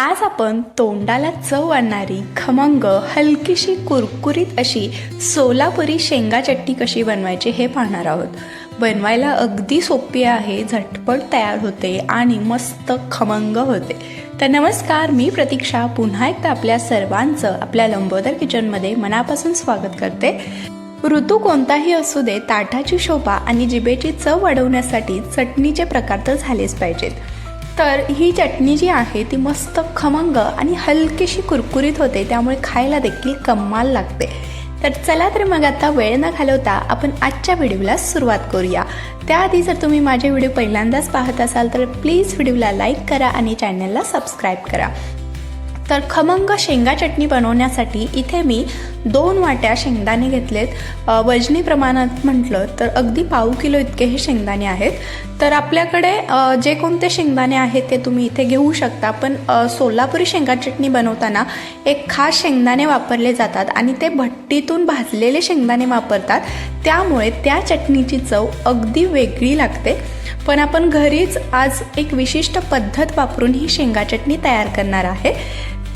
आज आपण तोंडाला चव आणणारी खमंग हलकीशी कुरकुरीत अशी सोलापुरी शेंगा चटणी कशी बनवायची हे पाहणार आहोत. बनवायला अगदी सोपी आहे झटपट तयार होते आणि मस्त खमंग होते. तर नमस्कार मी प्रतीक्षा. पुन्हा एकदा आपल्या सर्वांचं आपल्या लंबोदर किचनमध्ये मनापासून स्वागत करते. ऋतू कोणताही असू दे ताटाची शोभा आणि जिभेची चव वाढवण्यासाठी चटणीचे प्रकार तर झालेच पाहिजेत. तर ही चटणी जी आहे ती मस्त खमंग आणि हलकीशी कुरकुरीत होते त्यामुळे खायला देखील कमाल लागते. तर चला तर मग आता वेळ न घालवता आपण आजच्या व्हिडिओला सुरुवात करूया. त्याआधी जर तुम्ही माझे व्हिडिओ पहिल्यांदाच पाहत असाल तर प्लीज व्हिडिओला लाईक करा आणि चॅनलला सबस्क्राईब करा. तर खमंग शेंगा चटणी बनवण्यासाठी इथे मी दोन वाट्या शेंगदाणे घेतलेत. वजनी प्रमाणात म्हटलं तर अगदी पाव किलो इतके हे शेंगदाणे आहेत. तर आपल्याकडे जे कोणते शेंगदाणे आहेत ते तुम्ही इथे घेऊ शकता. पण सोलापुरी शेंगा चटणी बनवताना एक खास शेंगदाणे वापरले जातात आणि ते भट्टीतून भाजलेले शेंगदाणे वापरतात. त्यामुळे त्या चटणीची चव अगदी वेगळी लागते. पण आपण घरीच आज एक विशिष्ट पद्धत वापरून ही शेंगा चटणी तयार करणार आहे.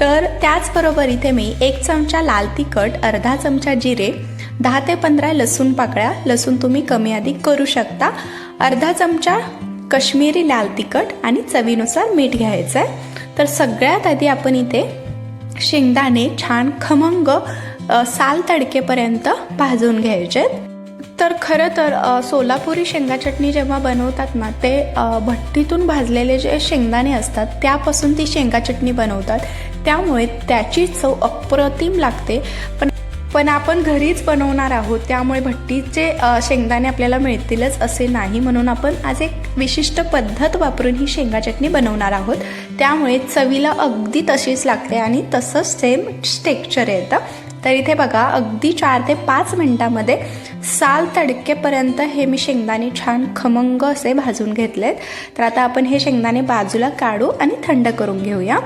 तर त्याचबरोबर इथे मी एक चमचा लाल तिखट अर्धा चमचा जिरे दहा ते पंधरा लसूण पाकळ्या लसूण तुम्ही कमी अधिक करू शकता. अर्धा चमचा कश्मीरी लाल तिखट आणि चवीनुसार मीठ घ्यायचं आहे तर सगळ्यात आधी आपण इथे शेंगदाणे छान खमंग साल तडकेपर्यंत भाजून घ्यायचे तर खरं तर सोलापुरी शेंगा चटणी जेव्हा बनवतात ना ते भट्टीतून भाजलेले जे शेंगदाणे असतात त्यापासून ती शेंगा चटणी बनवतात. त्यामुळे त्याची चव अप्रतिम लागते. पण पण आपण घरीच बनवणार आहोत त्यामुळे भट्टीचे शेंगदाणे आपल्याला मिळतीलच असे नाही. म्हणून आपण आज एक विशिष्ट पद्धत वापरून ही शेंगा चटणी बनवणार आहोत. त्यामुळे चवीला अगदी तशीच लागते आणि तसंच सेम टेक्स्चर येतं तर इथे बघा अगदी चार ते पाच मिनटामध्ये साल तडकेपर्यंत हे मी शेंगदाणे छान खमंग असे भाजून घेतलेत. तर आता आपण हे शेंगदाणे बाजूला काढू आणि थंड करून घेऊया.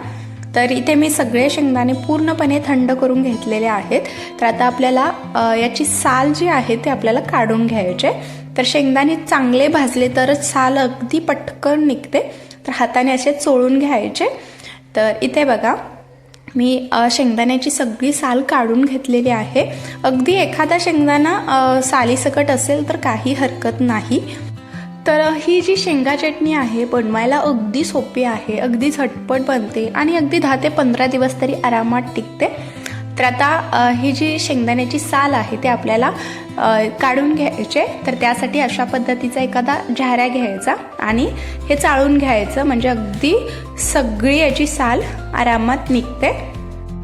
तर इथे मी सगळे शेंगदाणे पूर्णपणे थंड करून घेतलेले आहेत. तर आता आपल्याला याची साल जी आहे ते आपल्याला काढून घ्यायचे. तर शेंगदाणे चांगले भाजले तरच साल अगदी पटकन निघते. तर हाताने असे चोळून घ्यायचे. तर इथे बघा मी शेंगदाण्याची सगळी साल काढून घेतलेली आहे. अगदी एखादा शेंगदाणा सालीसकट असेल तर काही हरकत नाही. तर ही जी शेंगा चटणी आहे बनवायला अगदी सोपी आहे अगदी झटपट बनते आणि अगदी दहा ते पंधरा दिवस तरी आरामात टिकते. तर आता ही जी शेंगदाण्याची साल आहे ते आपल्याला काढून घ्यायचे. तर त्यासाठी अशा पद्धतीचा एखादा झाऱ्या घ्यायचा आणि हे चाळून घ्यायचं. म्हणजे अगदी सगळी याची साल आरामात निघते.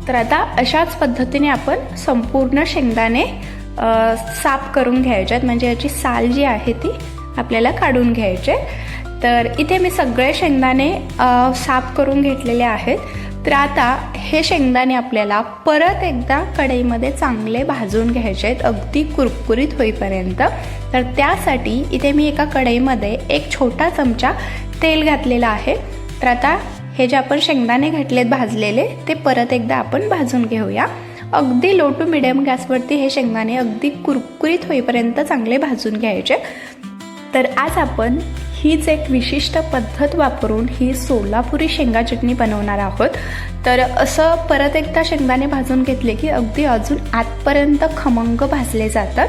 तर आता अशाच पद्धतीने आपण संपूर्ण शेंगदाणे साफ करून घ्यायच्यात म्हणजे याची साल जी आहे ती आपल्याला काढून घ्यायचे. तर इथे मी सगळे शेंगदाणे साफ करून घेतलेले आहेत. तर आता हे शेंगदाणे आपल्याला परत एकदा कढईमध्ये चांगले भाजून घ्यायचे आहेत अगदी कुरकुरीत होईपर्यंत. तर त्यासाठी इथे मी एका कढईमध्ये एक छोटा चमचा तेल घातलेला आहे. तर आता हे जे आपण शेंगदाणे घातलेत भाजलेले ते परत एकदा आपण भाजून घेऊया. अगदी लो टू मिडियम गॅसवरती हे शेंगदाणे अगदी कुरकुरीत होईपर्यंत चांगले भाजून घ्यायचे. तर आज आपण हीच एक विशिष्ट पद्धत वापरून ही सोलापुरी शेंगा चटणी बनवणार आहोत. तर असं परत एकदा शेंगदाणे भाजून घेतले की अगदी अजून आतपर्यंत खमंग भाजले जातात.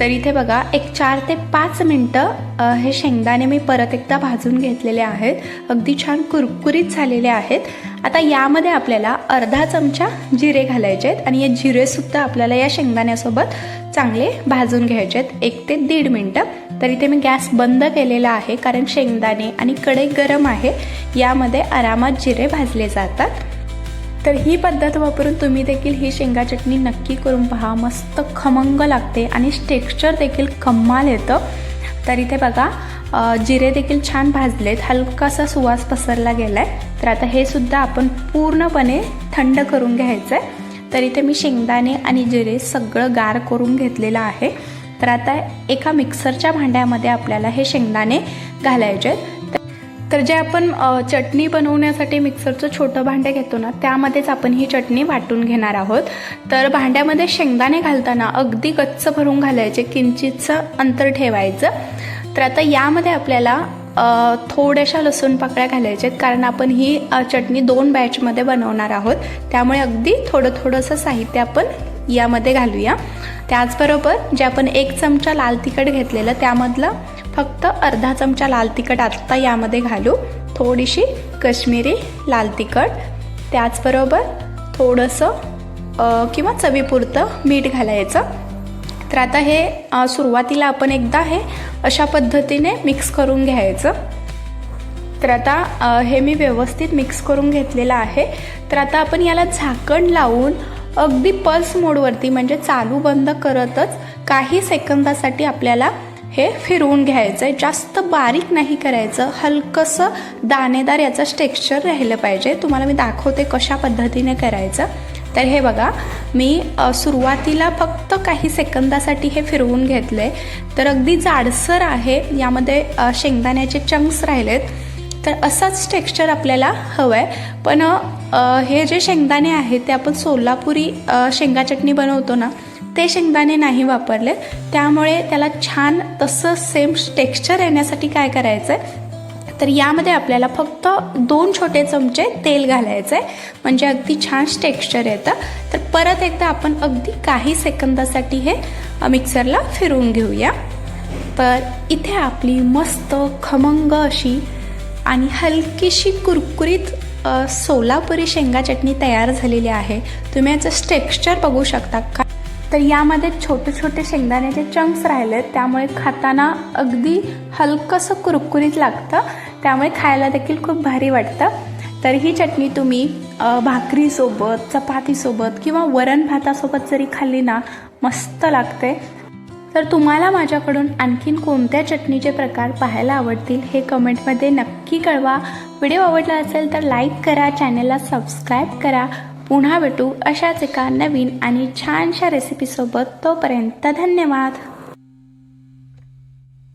तर इथे बघा एक चार ते पाच मिनटं हे शेंगदाणे मी परत एकदा भाजून घेतलेले आहेत. अगदी छान कुरकुरीत झालेले आहेत. आता यामध्ये आपल्याला अर्धा चमचा जिरे घालायचे आहेत आणि हे जिरेसुद्धा आपल्याला या शेंगदाण्यासोबत चांगले भाजून घ्यायचे आहेत. एक ते दीड मिनटं. तर इथे मी गॅस बंद केलेला आहे कारण शेंगदाणे आणि कढई गरम आहे यामध्ये आरामात जिरे भाजले जातात. तर ही पद्धत वापरून तुम्ही देखील ही शेंगा चटणी नक्की करून पहा. मस्त खमंग लागते आणि टेक्स्चर देखील कमाल येतं. तर इथे बघा जिरे देखील छान भाजलेत. हलकासा सुवास पसरला गेला आहे तर आता हे सुद्धा आपण पूर्णपणे थंड करून घ्यायचं आहे तर इथे मी शेंगदाणे आणि जिरे सगळं गार करून घेतलेलं आहे. तर आता एका मिक्सरच्या भांड्यामध्ये आपल्याला हे शेंगदाणे घालायचे आहेत. तर जे आपण चटणी बनवण्यासाठी मिक्सरचं छोटं भांडं घेतो ना त्यामध्येच आपण ही चटणी वाटून घेणार आहोत. तर भांड्यामध्ये शेंगदाणे घालताना अगदी गच्च भरून घालायचे किंचितचं अंतर ठेवायचं. तर आता यामध्ये आपल्याला थोड्याशा लसूण पाकळ्या घालायच्या आहेत कारण आपण ही चटणी दोन बॅचमध्ये बनवणार आहोत. त्यामुळे अगदी थोडं थोडंसं साहित्य आपण यामध्ये घालूया. त्याचबरोबर जे आपण एक चमचा लाल तिखट घेतलेलं त्यामधलं फक्त अर्धा चमचा लाल तिखट आत्ता यामध्ये घालू. थोडीशी कश्मीरी लाल तिखट. त्याचबरोबर थोडंसं किंवा चवीपुरतं मीठ घालायचं. तर आता हे सुरुवातीला आपण एकदा हे अशा पद्धतीने मिक्स करून घ्यायचं. तर आता हे मी व्यवस्थित मिक्स करून घेतलेलं आहे. तर आता आपण याला झाकण लावून अगदी पल्स मोडवरती म्हणजे चालू बंद करतच काही सेकंदासाठी आपल्याला हे फिरवून घ्यायचं आहे जास्त बारीक नाही करायचं. हलकंसं दाणेदार याचं टेक्स्चर राहिलं पाहिजे. तुम्हाला मी दाखवते कशा पद्धतीने करायचं. तर हे बघा मी सुरुवातीला फक्त काही सेकंदासाठी हे फिरवून घेतलं आहे तर अगदी जाडसर आहे. यामध्ये शेंगदाण्याचे चंक्स राहिलेत. तर असाच टेक्स्चर आपल्याला हवं आहे पण हे जे शेंगदाणे आहेत ते आपण सोलापुरी शेंगा चटणी बनवतो ना ते शेंगदाणे नाही वापरले. त्यामुळे त्याला छान तसं सेम टेक्स्चर येण्यासाठी काय करायचं आहे तर यामध्ये आपल्याला फक्त दोन छोटे चमचे तेल घालायचं आहे म्हणजे अगदी छान टेक्स्चर येतं. तर परत एकदा आपण अगदी काही सेकंदासाठी हे मिक्सरला फिरवून घेऊया. तर इथे आपली मस्त खमंग अशी आणि हलकीशी कुरकुरीत सोलापुरी शेंगा चटणी तयार झालेली आहे. तुम्ही याचं टेक्स्चर बघू शकता. का तर यामध्ये छोटे छोटे शेंगदाण्याचे चंक्स आहेत त्यामुळे खाताना अगदी हलकंसं कुरकुरीत लागतं. त्यामुळे खायला देखील खूप भारी वाटतं. तर ही चटणी तुम्ही भाकरीसोबत चपातीसोबत किंवा वरण भातासोबत जरी खाल्ली ना मस्त लागते. तर तुम्हाला माझ्याकडून आणखीन कोणत्या चटणीचे प्रकार पाहायला आवडतील हे कमेंटमध्ये नक्की कळवा. व्हिडिओ आवडला असेल तर लाईक करा चॅनलला सबस्क्राईब करा. पुन्हा भेटू अशाच एका नवीन आणि छानशा रेसिपीसोबत तोपर्यंत धन्यवाद.